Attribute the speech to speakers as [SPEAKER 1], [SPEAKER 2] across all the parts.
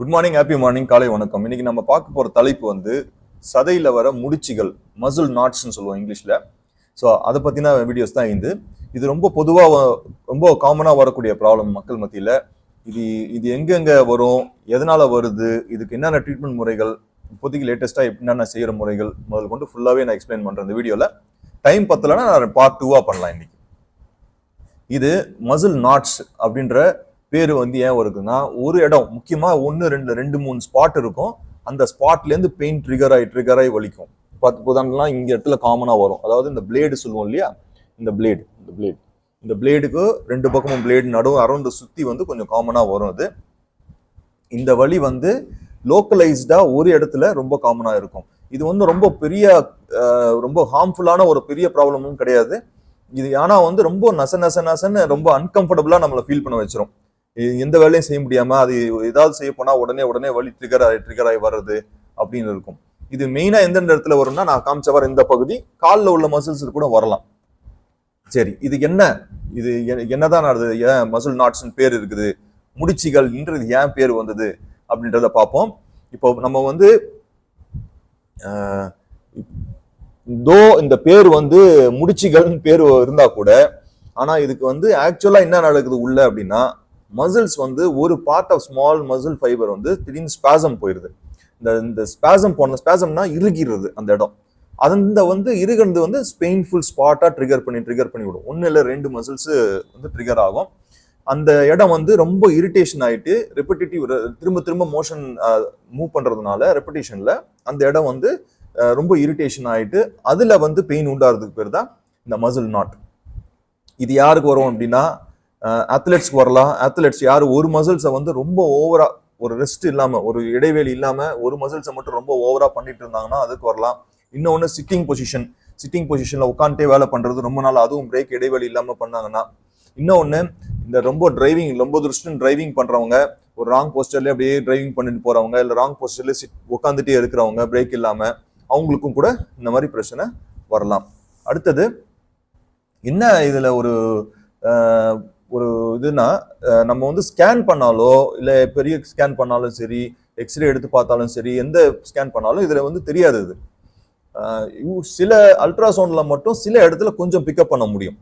[SPEAKER 1] Good morning happy morning காலை வணக்கம். இன்னைக்கு நம்ம பார்க்க போற தலைப்பு வந்து சதையில் வர முடிச்சுகள் மசில் நாட்ஸ்னு சொல்லுவோம் இங்கிலீஷில். ஸோ அதை பற்றின வீடியோஸ் தான் இது. இது ரொம்ப பொதுவாக ரொம்ப காமனாக வரக்கூடிய ப்ராப்ளம் மக்கள் மத்தியில். இது இது எங்கெங்கே வரும் எதனால் வருது இதுக்கு என்னென்ன ட்ரீட்மெண்ட் முறைகள் இப்போதைக்கு லேட்டஸ்ட்டாக என்னென்ன செய்கிற முறைகள் முதல் கொண்டு ஃபுல்லாகவே நான் எக்ஸ்பிளைன் பண்ணுறேன் இந்த வீடியோவில் டைம் பத்தலைன்னா நான் பார்ட் டூவாக பண்ணலாம் இன்றைக்கி இது மசில் நாட்ஸ் அப்படின்ற பேர் வந்து ஏன் வருதுன்னா ஒரு இடம் முக்கியமாக ஒன்று ரெண்டு ரெண்டு மூணு ஸ்பாட் இருக்கும். அந்த ஸ்பாட்லேருந்து பெயின் ட்ரிகர் ஆகி ட்ரிகர் ஆகி வலிக்கும். பார்த்து புதாண்டெலாம் இங்கே இடத்துல காமனாக வரும். அதாவது இந்த பிளேடு சொல்லுவோம் இல்லையா? இந்த பிளேடு இந்த பிளேடு இந்த பிளேடுக்கு ரெண்டு பக்கமும் பிளேடு நடுவு அரௌண்ட் சுற்றி வந்து கொஞ்சம் காமனாக வரும் அது. இந்த வழி வந்து லோக்கலைஸ்டாக ஒரு இடத்துல ரொம்ப காமனாக இருக்கும். இது வந்து ரொம்ப பெரிய ரொம்ப ஹார்ம்ஃபுல்லான ஒரு பெரிய ப்ராப்ளமும் கிடையாது. இது ஆனால் வந்து ரொம்ப நச நச நசன்னு ரொம்ப அன்கம்ஃபர்டபுளாக நம்மளை ஃபீல் பண்ண வச்சிரும். எந்த வேலையும் செய்ய முடியாம அது ஏதாவது செய்ய போனா உடனே உடனே வலி ட்ரிகர் ஆகி ட்ரிகர் ஆகி வர்றது அப்படின்னு இருக்கும். இது மெயினா எந்தெந்த இடத்துல வரும்னா நான் காமிச்ச வர இந்த பகுதி காலில் உள்ள மசில்ஸ் கூட வரலாம். சரி இது என்ன? இது என்னதான் நடந்தது? ஏன் மசில் நாட்ஸ்னு பேர் இருக்குது. முடிச்சுகள்ன்றது ஏன் பேர் வந்தது? அப்படின்றத பார்ப்போம். இப்போ நம்ம வந்து தோ இந்த பேர் வந்து முடிச்சுகள்னு பேர் இருந்தா கூட ஆனா இதுக்கு வந்து ஆக்சுவலா என்ன நடக்குது உள்ள அப்படின்னா மசில்ஸ் வந்து ஒரு part of small muscle fibre வந்து திடீர்னு ஸ்பாசம் போயிடுது இந்த இந்த ஸ்பாசம் போன ஸ்பாசம்னா இறுகிறது அந்த இடம். அந்த வந்து இறுகிறது வந்து பெயின்ஃபுல் ஸ்பாட்டாக ட்ரிகர் பண்ணி ட்ரிகர் பண்ணி விடும். ஒன்று இல்லை ரெண்டு மசில்ஸு வந்து ட்ரிகர் ஆகும். அந்த இடம் வந்து ரொம்ப இரிட்டேஷன் ஆகிட்டு ரெப்பிட்டேட்டிவ் திரும்ப திரும்ப மோஷன் மூவ் பண்ணுறதுனால ரெப்பிட்டேஷனில் அந்த இடம் வந்து ரொம்ப இரிட்டேஷன் ஆகிட்டு அதில் வந்து பெயின் உண்டாகிறதுக்கு பேர் தான் இந்த மசில் நாட் இது யாருக்கு வரும் அப்படின்னா அத்லெட்ஸ்க்கு வரலாம். அத்லெட்ஸ் யார்? ஒரு மசில்ஸை வந்து ரொம்ப ஓவரா ஒரு ரெஸ்ட் இல்லாமல் ஒரு இடைவெளி இல்லாமல் ஒரு மசில்ஸை மட்டும் ரொம்ப ஓவரா பண்ணிட்டு இருந்தாங்கன்னா அதுக்கு வரலாம். இன்னொன்று சிட்டிங் பொசிஷன் சிட்டிங் பொசிஷனில் உட்காந்துட்டே வேலை பண்ணுறது ரொம்ப நாள். அதுவும் பிரேக் இடைவெளி இல்லாமல் பண்ணாங்கன்னா. இன்னொன்று இந்த ரொம்ப டிரைவிங் ரொம்ப துருஷ்டன் டிரைவிங் பண்ணுறவங்க ஒரு ராங் போஸ்டர்லேயே அப்படியே டிரைவிங் பண்ணிட்டு போகிறவங்க இல்லை ராங் போஸ்டர்லேயே சிட் உட்காந்துட்டே இருக்கிறவங்க பிரேக் இல்லாமல் அவங்களுக்கும் கூட இந்த மாதிரி பிரச்சனை வரலாம். அடுத்தது என்ன இதில் ஒரு ஒரு இதுனா நம்ம வந்து ஸ்கேன் பண்ணாலோ இல்லை பெரிய ஸ்கேன் பண்ணாலும் சரி எக்ஸ்ரே எடுத்து பார்த்தாலும் சரி எந்த ஸ்கேன் பண்ணாலும் இதில் வந்து தெரியாது இது. சில அல்ட்ராசவுண்டில் மட்டும் சில இடத்துல கொஞ்சம் பிக்கப் பண்ண முடியும்.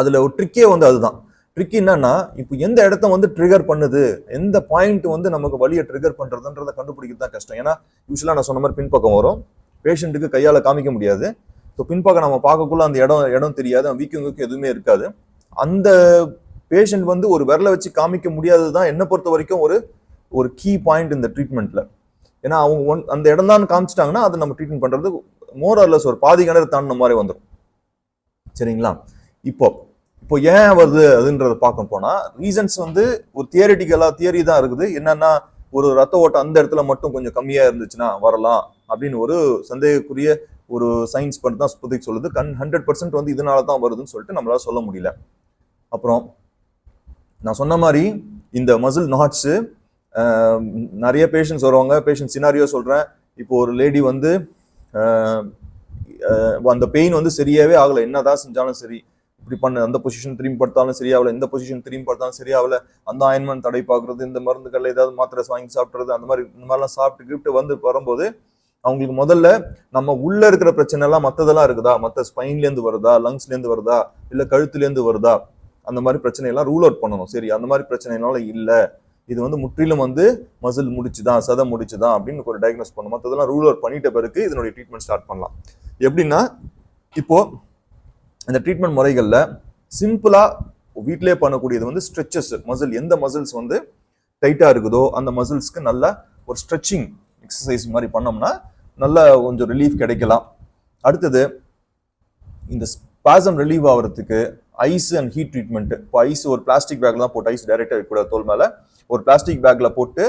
[SPEAKER 1] அதில் ஒரு ட்ரிக்கே வந்து அதுதான். ட்ரிக் என்னன்னா இப்போ எந்த இடத்த வந்து ட்ரிகர் பண்ணுது எந்த பாயிண்ட் வந்து நமக்கு வழியை ட்ரிகர் பண்ணுறதுன்றதை கண்டுபிடிக்கிறது தான் கஷ்டம். ஏன்னா யூஸ்வலாக நான் சொன்ன மாதிரி பின்பக்கம் வரும். பேஷண்ட்டுக்கு கையால் காமிக்க முடியாது. ஸோ பின்பக்கம் நம்ம பார்க்கக்குள்ள அந்த இடம் இடம் தெரியாது. வீக்கம் வீக்கம் எதுவுமே இருக்காது. அந்த பேஷண்ட் வந்து ஒரு விரலை வச்சு காமிக்க முடியாதது தான் என்னை பொறுத்த வரைக்கும் ஒரு ஒரு கீ பாயிண்ட் இந்த ட்ரீட்மெண்ட்டில் ஏன்னா அவங்க ஒன் அந்த இடம் தான் காமிச்சிட்டாங்கன்னா அது நம்ம ட்ரீட்மெண்ட் பண்ணுறது மோர் ஆர்லெஸ் ஒரு பாதி கிணறு தாண்டின மாதிரி வந்துடும் சரிங்களா? இப்போ இப்போ ஏன் வருது அதுன்றதை பார்க்க போனால் ரீசன்ஸ் வந்து ஒரு தியரிட்டிக்கலாக தியரி தான் இருக்குது. என்னன்னா ஒரு ரத்த ஓட்டம் அந்த இடத்துல மட்டும் கொஞ்சம் கம்மியாக இருந்துச்சுன்னா வரலாம் அப்படின்னு ஒரு சந்தேகக்குரிய ஒரு சயின்ஸ் பண்ணி தான் சொல்லுது. கண் ஹண்ட்ரட் பர்சன்ட் வந்து இதனால தான் வருதுன்னு சொல்லிட்டு நம்மளால சொல்ல முடியல. அப்புறம் நான் சொன்ன மாதிரி இந்த மசில் நாட்ஸு நிறைய பேஷண்ட்ஸ் வருவாங்க. பேஷண்ட் சினாரியோ சொல்கிறேன் இப்போ ஒரு லேடி வந்து அந்த பெயின் வந்து சரியாவே ஆகலை. என்ன தான் செஞ்சாலும் சரி. இப்படி பண்ண அந்த பொசிஷன் திரும்பி படுத்தாலும் சரியாகல. இந்த பொசிஷன் திரும்பி படுத்தாலும் சரியாகல. அந்த ஆயின்மெண்ட் தடை பார்க்குறது இந்த மருந்துகள் ஏதாவது மாத்திரை வாங்கி சாப்பிட்றது அந்த மாதிரி இந்த மாதிரிலாம் சாப்பிட்டு கிஃப்ட் வந்து வரும்போது அவங்களுக்கு முதல்ல நம்ம உள்ள இருக்கிற பிரச்சனை எல்லாம் இருக்குதா? மற்ற ஸ்பைன்லேருந்து வருதா? லங்ஸ்லேருந்து வருதா? இல்லை கழுத்துலேருந்து வருதா? அந்த மாதிரி பிரச்சனையெல்லாம் ரூல் அவுட் பண்ணணும். சரி அந்த மாதிரி பிரச்சனைனால இல்லை. இது வந்து முற்றிலும் வந்து மசில் முடிச்சுதான் சதை முடிச்சுதான் அப்படின்னு ஒரு டயக்னோஸ் பண்ணணும். மற்றதெல்லாம் ரூல் அவுட் பண்ணிட்ட பிறகு இதனுடைய ட்ரீட்மெண்ட் ஸ்டார்ட் பண்ணலாம். எப்படின்னா இப்போ இந்த ட்ரீட்மெண்ட் முறைகளில் சிம்பிளாக வீட்டிலே பண்ணக்கூடியது வந்து ஸ்ட்ரெச்சஸ் மசில் எந்த மசில்ஸ் வந்து டைட்டாக இருக்குதோ அந்த மசில்ஸ்க்கு நல்ல ஒரு ஸ்ட்ரெச்சிங் எக்ஸசைஸ் மாதிரி பண்ணோம்னா நல்ல கொஞ்சம் ரிலீஃப் கிடைக்கலாம். அடுத்தது இந்த பாசம் ரிலீவ் ஆகிறதுக்கு ஐஸ் அண்ட் ஹீட் ட்ரீட்மெண்ட் இப்போ ஐஸ் ஒரு பிளாஸ்டிக் பேக்ல தான் போட்டு ஐஸ் டைரெக்டாக வைக்கக்கூடாது தோல் மேலே. ஒரு பிளாஸ்டிக் பேக்ல போட்டு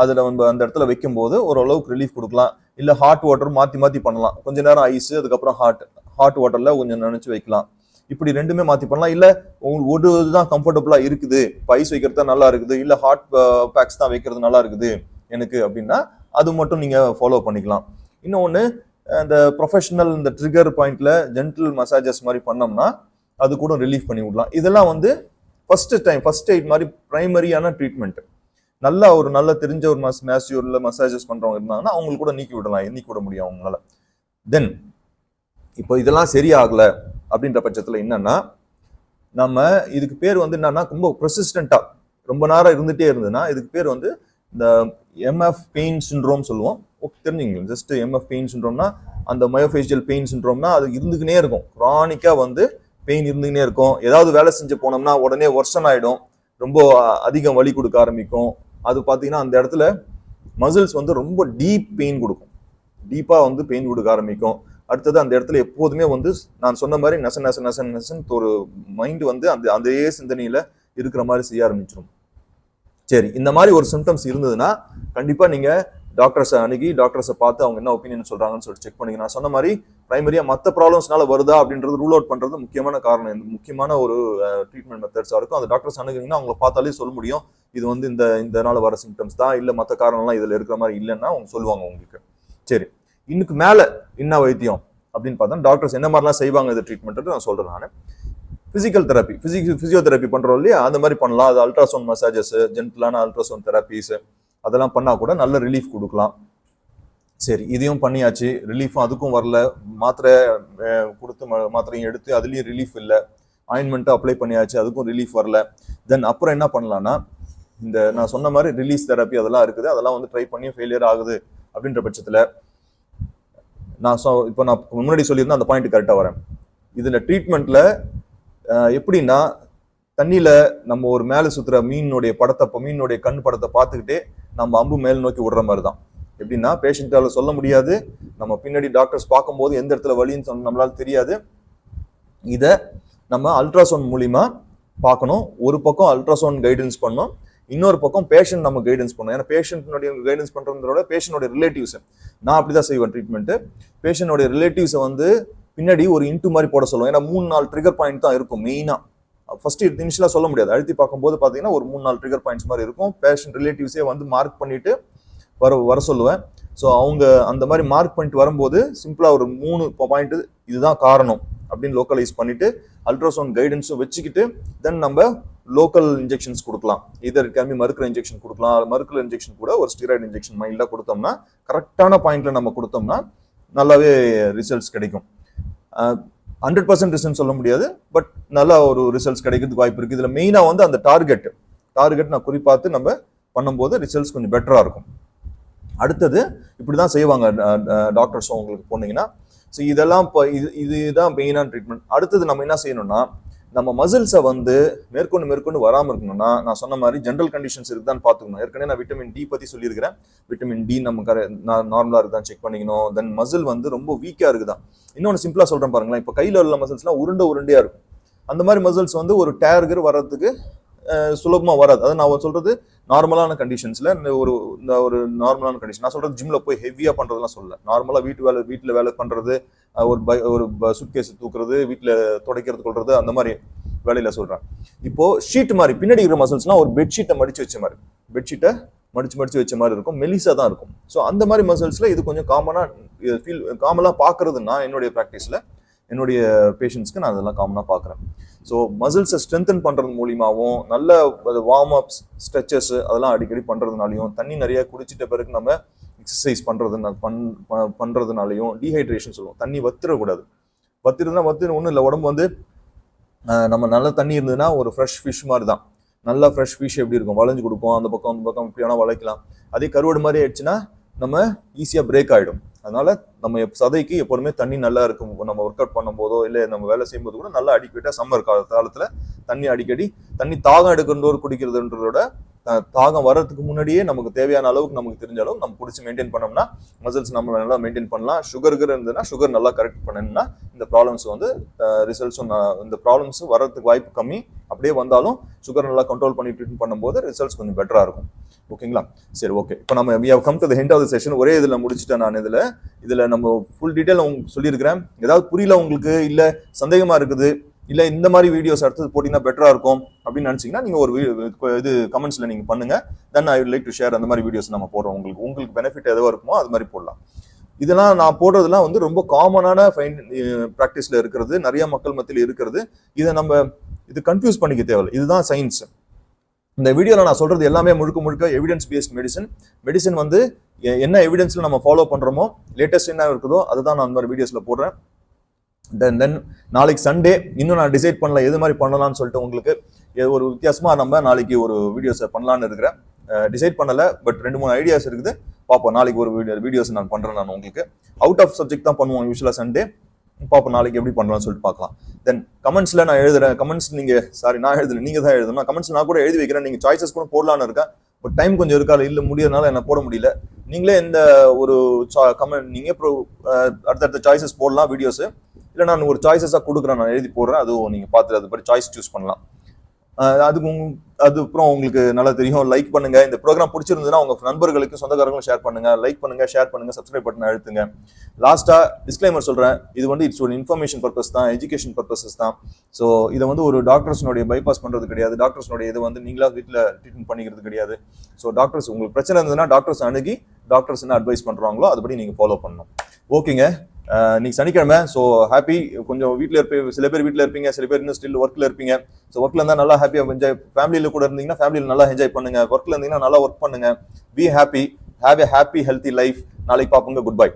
[SPEAKER 1] அதில் நம்ம அந்த இடத்துல வைக்கும்போது ஓரளவுக்கு ரிலீஃப் கொடுக்கலாம். இல்லை ஹாட் வாட்டர் மாற்றி மாற்றி பண்ணலாம். கொஞ்ச நேரம் ஐஸ் அதுக்கப்புறம் ஹாட் ஹாட் வாட்டரில் கொஞ்சம் நினச்சி வைக்கலாம். இப்படி ரெண்டுமே மாற்றி பண்ணலாம். இல்லை உங்களுக்கு ஒரு இதுதான் கம்ஃபர்டபுளாக இருக்குது. இப்போ ஐஸ் வைக்கிறது தான் நல்லா இருக்குது. இல்லை ஹாட் பேக்ஸ் தான் வைக்கிறது நல்லா இருக்குது எனக்கு அப்படின்னா அது மட்டும் நீங்கள் ஃபாலோ பண்ணிக்கலாம். இன்னொன்று இந்த ப்ரொஃபஷனல் இந்த ட்ரிகர் பாயிண்ட்ல ஜென்டில் மசாஜஸ் மாதிரி பண்ணோம்னா அது கூட ரிலீஃப் பண்ணி விடலாம். இதெல்லாம் வந்து ஃபர்ஸ்ட் டைம் ஃபர்ஸ்ட் எய்ட் மாதிரி ப்ரைமரியான ட்ரீட்மெண்ட் நல்லா ஒரு நல்ல தெரிஞ்ச ஒரு மஸ் மேசியூர்ல மசாஜஸ் பண்ணுறவங்க இருந்தாங்கன்னா அவங்களுக்கு கூட நீக்கி விடலாம் நீக்கி விட முடியும் அவங்களால. தென் இப்போ இதெல்லாம் சரியாகல அப்படின்ற பட்சத்தில் என்னன்னா நம்ம இதுக்கு பேர் வந்து என்னன்னா ரொம்ப ப்ரெசிஸ்டண்டா ரொம்ப நேரம் இருந்துகிட்டே இருந்ததுன்னா இதுக்கு பேர் வந்து இந்த எம்எஃப் பெயின் சின்ரோம் சொல்லுவோம். ஓகே தெரிஞ்சுங்க ஜஸ்ட் எம்எஃப் பெயின் அந்த மயோஃபேஷியல் பெயின் அது இருந்துக்கினே இருக்கும். குரானிக்காக வந்து பெயின் இருந்துக்கினே இருக்கும். ஏதாவது வேலை செஞ்சு போனோம்னா உடனே ஒர்ஷன் ஆகிடும் ரொம்ப அதிகம் வலி கொடுக்க ஆரம்பிக்கும். அது பார்த்தீங்கன்னா அந்த இடத்துல மசில்ஸ் வந்து ரொம்ப டீப் பெயின் கொடுக்கும். டீப்பாக வந்து பெயின் கொடுக்க ஆரம்பிக்கும். அடுத்தது அந்த இடத்துல எப்போதுமே வந்து நான் சொன்ன மாதிரி நச நச நச நசன் ஒரு மைண்டு வந்து அந்த அதே சிந்தனையில் இருக்கிற மாதிரி செய்ய ஆரம்பிச்சிடும் சரி இந்த மாதிரி ஒரு சிம்டம்ஸ் இருந்ததுன்னா கண்டிப்பாக நீங்கள் டாக்டர்ஸை அணுகி டாக்டர்ஸை பார்த்து அவங்க என்ன ஒப்பீனியன் சொல்கிறாங்கன்னு சொல்லிட்டு செக் பண்ணிக்க நான் சொன்ன மாதிரி ப்ரைமரியாக மற்ற ப்ராப்ளம்ஸ்னால வருதா அப்படின்றது ரூல் அவுட் பண்ணுறது முக்கியமான காரணம். இந்த முக்கியமான ஒரு ட்ரீட்மெண்ட் மெத்தட்ஸாக இருக்கும். அந்த டாக்டர்ஸ் அணுகுங்கன்னா அவங்கள பார்த்தாலே சொல்ல முடியும். இது வந்து இந்த இந்த நாள் வர சிம்டம்ஸ் தான் இல்லை மற்ற காரணம்லாம் இதில் இருக்கிற மாதிரி இல்லைன்னா அவங்க சொல்லுவாங்க உங்களுக்கு. சரி. இன்னுக்கு மேலே என்ன வைத்தியம் அப்படின்னு பார்த்தா டாக்டர்ஸ் என்ன மாதிரிலாம் செய்வாங்க இந்த ட்ரீட்மெண்ட்டு நான் சொல்கிறேன் நான். ஃபிசிக்கல் தெரப்பி ஃபிசிக் ஃபிசியோதெரப்பி பண்ணுறோம் இல்லையா? அந்த மாதிரி பண்ணலாம். அது அல்ட்ராசவுண்ட் மசாஜஸ் ஜென்டலான அல்ட்ராசவுண்ட் தெரப்பீஸு அதெல்லாம் பண்ணால் கூட நல்ல ரிலீஃப் கொடுக்கலாம். சரி இதையும் பண்ணியாச்சு. ரிலீஃபும் அதுக்கும் வரல. மாத்திரை கொடுத்து மாத்திரையும் எடுத்து அதுலேயும் ரிலீஃப் இல்லை. ஆயின்மெண்ட்டும் அப்ளை பண்ணியாச்சு. அதுக்கும் ரிலீஃப் வரல. தென் அப்புறம் என்ன பண்ணலான்னா இந்த நான் சொன்ன மாதிரி ரிலீஸ் தெரப்பி அதெல்லாம் இருக்குது. அதெல்லாம் வந்து ட்ரை பண்ணி ஃபெயிலியர் ஆகுது அப்படின்ற பட்சத்தில் நான் சொ இப்போ நான் முன்னாடி சொல்லியிருந்தேன் அந்த பாயிண்ட் கரெக்டாக வரேன். இதில் ட்ரீட்மெண்ட்டில் எப்படின்னா தண்ணியில் நம்ம ஒரு மேலே சுற்றுற மீனுடைய படத்தை இப்போ மீனுடைய கண் படத்தை பார்த்துக்கிட்டே நம்ம அம்பு மேல் நோக்கி விடுற மாதிரி தான் எப்படின்னா பேஷண்ட்டால் சொல்ல முடியாது. நம்ம பின்னாடி டாக்டர்ஸ் பார்க்கும்போது எந்த இடத்துல வலின்னு சொன்ன நம்மளால தெரியாது. இதை நம்ம அல்ட்ராசவுண்ட் மூலிமா பார்க்கணும். ஒரு பக்கம் அல்ட்ராசவுண்ட் கைடன்ஸ் பண்ணோம் இன்னொரு பக்கம் பேஷண்ட் நம்ம கைடன்ஸ் பண்ணணும். ஏன்னா பேஷண்ட்னுடைய கைடன்ஸ் பண்ணுறதோட பேஷண்டோட ரிலேட்டிவ்ஸ் நான் அப்படி தான் செய்வேன் ட்ரீட்மெண்ட் பேஷண்டோட ரிலேட்டிவ்ஸை வந்து பின்னாடி ஒரு இன்ட்டு மாதிரி போட சொல்லுவோம். ஏன்னா மூணு நாலு ட்ரிகர் பாயிண்ட் தான் இருக்கும் மெயினாக ஃபர்ஸ்ட் இனிஷியலாக சொல்ல முடியாது. அழுத்தி பார்க்கும்போது பார்த்தீங்கன்னா ஒரு மூணு நாலு ட்ரிகர் பாயிண்ட்ஸ் மாதிரி இருக்கும். பேஷண்ட் ரிலேட்டிவ்ஸே வந்து மார்க் பண்ணிட்டு வர வர சொல்லுவேன். ஸோ அவங்க அந்த மாதிரி மார்க் பண்ணிட்டு வரும்போது சிம்பிளாக ஒரு மூணு பாயிண்ட் இதுதான் காரணம் அப்படின்னு லோக்கலைஸ் பண்ணிட்டு அல்ட்ராசவுண்ட் கைடன்ஸும் வச்சுக்கிட்டு தென் நம்ம லோக்கல் இன்ஜெக்ஷன்ஸ் கொடுக்கலாம். இதர் கிளம்பி மறுக்கிற இன்ஜெக்ஷன் கொடுக்கலாம். மறுக்கிற இன்ஜெக்ஷன் கூட ஒரு ஸ்டீராய்டு இன்ஜெக்ஷன் மைல்டாக கொடுத்தோம்னா கரெக்டான பாயிண்ட்ல நம்ம கொடுத்தோம்னா நல்லாவே ரிசல்ட்ஸ் கிடைக்கும். ஹண்ட்ரட் பர்சன்ட் ரிசல்ட் சொல்ல முடியாது பட் நல்ல ஒரு ரிசல்ட்ஸ் கிடைக்கிறதுக்கு வாய்ப்பு இருக்குது இதில் மெயினாக வந்து அந்த டார்கெட் டார்கெட் நான் குறிப்பாத்து நம்ம பண்ணும்போது ரிசல்ட்ஸ் கொஞ்சம் பெட்டராக இருக்கும். அடுத்தது இப்படி தான் செய்வாங்க டாக்டர்ஸும் உங்களுக்கு போனீங்கன்னா. ஸோ இதெல்லாம் இப்போ இது இதுதான் மெயினான ட்ரீட்மெண்ட் அடுத்தது நம்ம என்ன செய்யணும்னா நம்ம மசில்ஸை வந்து மேற்கொண்டு மேற்கொண்டு வராமல் இருக்கணும்னா நான் சொன்ன மாதிரி ஜென்ரல் கண்டிஷன்ஸ் இருக்குதான்னு பார்த்துக்கணும். ஏற்கனவே நான் விட்டமின் டி பற்றி சொல்லியிருக்கிறேன். விட்டமின் டி நம்ம கர நார்மலாக இருக்குதான் செக் பண்ணிக்கணும். தென் மசில் வந்து ரொம்ப வீக்காக இருக்குதான். இன்னொன்று சிம்பிளாக சொல்கிறேன் பாருங்களேன். இப்போ கையில் உள்ள மசில்ஸ்லாம் உருண்டை உருண்டையாக இருக்கும். அந்த மாதிரி மசில்ஸ் வந்து ஒரு டேர்கர் வர்றதுக்கு சுலபமாக வராது. அதை நான் சொல்கிறது நார்மலான கண்டிஷன்ஸில் இந்த ஒரு இந்த ஒரு நார்மலான கண்டிஷன் நான் சொல்கிறது ஜிம்மில் போய் ஹெவியாக பண்ணுறதுலாம் சொல்லல. நார்மலாக வீட்டு வேலை வீட்டில் வேலை பண்ணுறது ஒரு பை ஒரு சுட்கேஸ் தூக்குறது வீட்டில் துடைக்கிறது கொள்றது அந்த மாதிரி வேலையில் சொல்கிறேன் இப்போ ஷீட் மாதிரி பின்னாடி இருக்கிற மசில்ஸ்னால் ஒரு பெட்ஷீட்டை மடித்து வச்ச மாதிரி. பெட்ஷீட்டை மடிச்சு மடிச்சு வச்ச மாதிரி இருக்கும். மெலிசா தான் இருக்கும். ஸோ அந்த மாதிரி மசில்ஸில் இது கொஞ்சம் காமனாக ஃபீல் காமனா நான் என்னுடைய ப்ராக்டிஸில் என்னுடைய பேஷண்ட்ஸ்க்கு நான் அதெல்லாம் காமனாக பார்க்குறேன். ஸோ மசில்ஸை ஸ்ட்ரென்தன் பண்ணுறது மூலியமாகவும் நல்ல வார்ம் அப்ஸ் ஸ்ட்ரெச்சஸ் அதெல்லாம் அடிக்கடி பண்ணுறதுனாலையும் தண்ணி நிறையா குடிச்சிட்ட பிறகு நம்ம எக்ஸசைஸ் பண்ணுறது பண் ப- டீஹைட்ரேஷன் சொல்லுவோம். தண்ணி வத்திரக்கூடாது. வத்திருந்தா வத்திர ஒன்றும் இல்லை. உடம்பு வந்து நம்ம நல்ல தண்ணி இருந்ததுன்னா ஒரு ஃப்ரெஷ் ஃபிஷ் மாதிரி தான் நல்லா ஃப்ரெஷ் ஃபிஷ் எப்படி இருக்கும்? வளைஞ்சு கொடுக்கும். அந்த பக்கம் அந்த பக்கம் இப்படி வேணால் வளைக்கலாம். அதே கருவாடு மாதிரி ஆயிடுச்சுன்னா நம்ம ஈஸியாக பிரேக் ஆகிடும் அதனால நம்ம எப்- சதைக்கு எப்போதுமே தண்ணி நல்லா இருக்கும். நம்ம ஒர்க் அவுட் பண்ணும்போதோ இல்லை நம்ம வேலை செய்யும்போது கூட நல்லா அடிக்கடியாக சம்மர் கால காலத்தில் தண்ணி அடிக்கடி தண்ணி தாகம் எடுக்கின்றோர் குடிக்கிறதுன்றதோட தாகம் வர்றதுக்கு முன்னாடியே நமக்கு தேவையான அளவுக்கு நமக்கு தெரிஞ்ச அளவுக்கு நம்ம பிடிச்சி மெயின்டைன் பண்ணோம்னா மசில்ஸ் நம்ம நல்லா மெயின்டைன் பண்ணலாம். சுகருக்கு இருந்ததுன்னா சுகர் நல்லா கரெக்ட் பண்ணணும்னா இந்த ப்ராப்ளம்ஸ் வந்து ரிசல்ட்ஸும் இந்த ப்ராப்ளம்ஸ் வர்றதுக்கு வாய்ப்பு கம்மி. அப்படியே வந்தாலும் சுகர் நல்லா கண்ட்ரோல் பண்ணி ட்ரீட்மெண்ட் பண்ணும்போது ரிசல்ட்ஸ் கொஞ்சம் பெட்டராக இருக்கும். ஓகேங்களா? சரி ஓகே இப்போ நம்ம we have come to the end of the session ஒரே இதில் முடிச்சுட்டேன் நான் இதில். இதில் நம்ம ஃபுல் டீட்டெயில் உங்களுக்கு சொல்லியிருக்கிறேன். ஏதாவது புரியல உங்களுக்கு இல்லை சந்தேகமாக இருக்குது இல்லை இந்த மாதிரி வீடியோஸ் அடுத்தது போட்டிங்கன்னா பெட்டராக இருக்கும் அப்படின்னு நினச்சிங்கன்னா நீங்கள் ஒரு இது கமெண்ட்ஸில் நீங்கள் பண்ணுங்கள் then I would like to share அந்த மாதிரி வீடியோஸ் நம்ம போடுறோம். உங்களுக்கு உங்களுக்கு பெனிஃபிட் எதுவாக இருக்குமோ அது மாதிரி போடலாம். இதெல்லாம் நான் போடுறதுலாம் வந்து ரொம்ப காமனான ஃபைன் ப்ராக்டிஸில் இருக்கிறது நிறைய மக்கள் மத்தியில் இருக்கிறது. இதை நம்ம இது கன்ஃபியூஸ் பண்ணிக்க தேவையில்லை. இதுதான் சயின்ஸ் இந்த வீடியோவில் நான் சொல்கிறது எல்லாமே முழுக்க முழுக்க எவிடன்ஸ் பேஸ்ட் மெடிசன் மெடிசன் வந்து என்ன எவிடன்ஸில் நம்ம ஃபாலோ பண்ணுறோமோ லேட்டஸ்ட் என்ன இருக்குதோ அதுதான் நான் அந்த மாதிரி வீடியோஸில் போடுறேன். தென் தென் நாளைக்கு சண்டே இன்னும் நான் டிசைட் பண்ணல எது மாதிரி பண்ணலாம்னு சொல்லிட்டு உங்களுக்கு எ- ஒரு வித்தியாசமாக நம்ம நாளைக்கு ஒரு வீடியோஸை பண்ணலான்னு இருக்கிறேன். டிசைட் பண்ணலை பட் ரெண்டு மூணு ஐடியாஸ் இருக்குது. பார்ப்போம் நாளைக்கு ஒரு வீடியோ வீடியோஸ் நான் பண்ணுறேன் நான் உங்களுக்கு. அவுட் ஆஃப் சப்ஜெக்ட் தான் பண்ணுவோம் யூஸ்வலாக சண்டே பார்ப்போம் நாளைக்கு எப்படி பண்ணலாம்னு சொல்லிட்டு பார்க்கலாம். தென் கமெண்ட்ஸில் நான் எழுதுறேன். கமெண்ட்ஸ் நீங்கள் சாரி நான் எழுதுறேன் நீங்கள் தான் எழுதணும். கமெண்ட்ஸ் நான் கூட எழுதி வைக்கிறேன். நீங்கள் சாய்ஸஸ் கூட போடலான்னு இருக்கேன். பட் டைம் கொஞ்சம் இருக்கா இல்லை முடியறதுனால என்ன போட முடியல. நீங்களே இந்த ஒரு கமெண்ட் நீங்கள் ப்ரோ அடுத்தடுத்த சாய்ஸஸ் போடலாம் வீடியோஸ் இல்லை நான் ஒரு சாய்ஸஸாக கொடுக்குறேன். நான் எழுதி போடுறேன். அதுவும் நீங்கள் பார்த்துட்டு அது படி சாய்ஸ் சூஸ் பண்ணலாம். அதுக்கு அது அப்புறம் உங்களுக்கு நல்லா தெரியும். லைக் பண்ணுங்க. இந்த ப்ரோக்ராம் பிடிச்சிருந்ததுன்னா உங்க நண்பர்களுக்கு சொந்தக்காரங்களும் ஷேர் பண்ணுங்க. லைக் பண்ணுங்க ஷேர் பண்ணுங்க சப்ஸ்கிரைப் பட்டன் அழுத்துங்க. லாஸ்டா டிஸ்க்ளைமர் சொல்றேன். இது வந்து இட்ஸ் ஒரு இன்ஃபர்மேஷன் பர்பஸ் தான் எஜுகேஷன் பர்பஸஸ் தான். ஸோ இதை வந்து ஒரு டாக்டர்ஸ்னுடைய பைபாஸ் பண்றது கிடையாது. டாக்டர்ஸ்னுடைய இது வந்து நீங்களா வீட்டில் ட்ரீட்மெண்ட் பண்ணிக்கிறது கிடையாது. ஸோ டாக்டர்ஸ் உங்களுக்கு பிரச்சனை இருந்ததுன்னா டாக்டர்ஸ் அணுகி டாக்டர்ஸ் என்ன அட்வைஸ் பண்றாங்களோ அதுபடி நீங்க ஃபாலோ பண்ணணும். ஓகேங்க இன்னைக்கு சனிக்கிழமை ஸோ ஹாப்பி கொஞ்சம் வீட்டில் இருப்பீங்க சில பேர் வீட்டில் இருப்பீங்க சில பேர் இன்னும் ஸ்டில் ஒர்க்கில் இருப்பீங்க. ஸோ ஒர்க்கில் இருந்தால் நல்லா ஹாப்பியாக என்ஜாய் ஃபேமிலியில் கூட இருந்தீங்கன்னா ஃபேமிலியில் நல்லா என்ஜாய் பண்ணுங்க. ஒர்க்கில் இருந்தீங்கன்னா நல்லா ஒர்க் பண்ணுங்க. Be happy have a happy healthy life நாளைக்கு பார்ப்போங்க. Good bye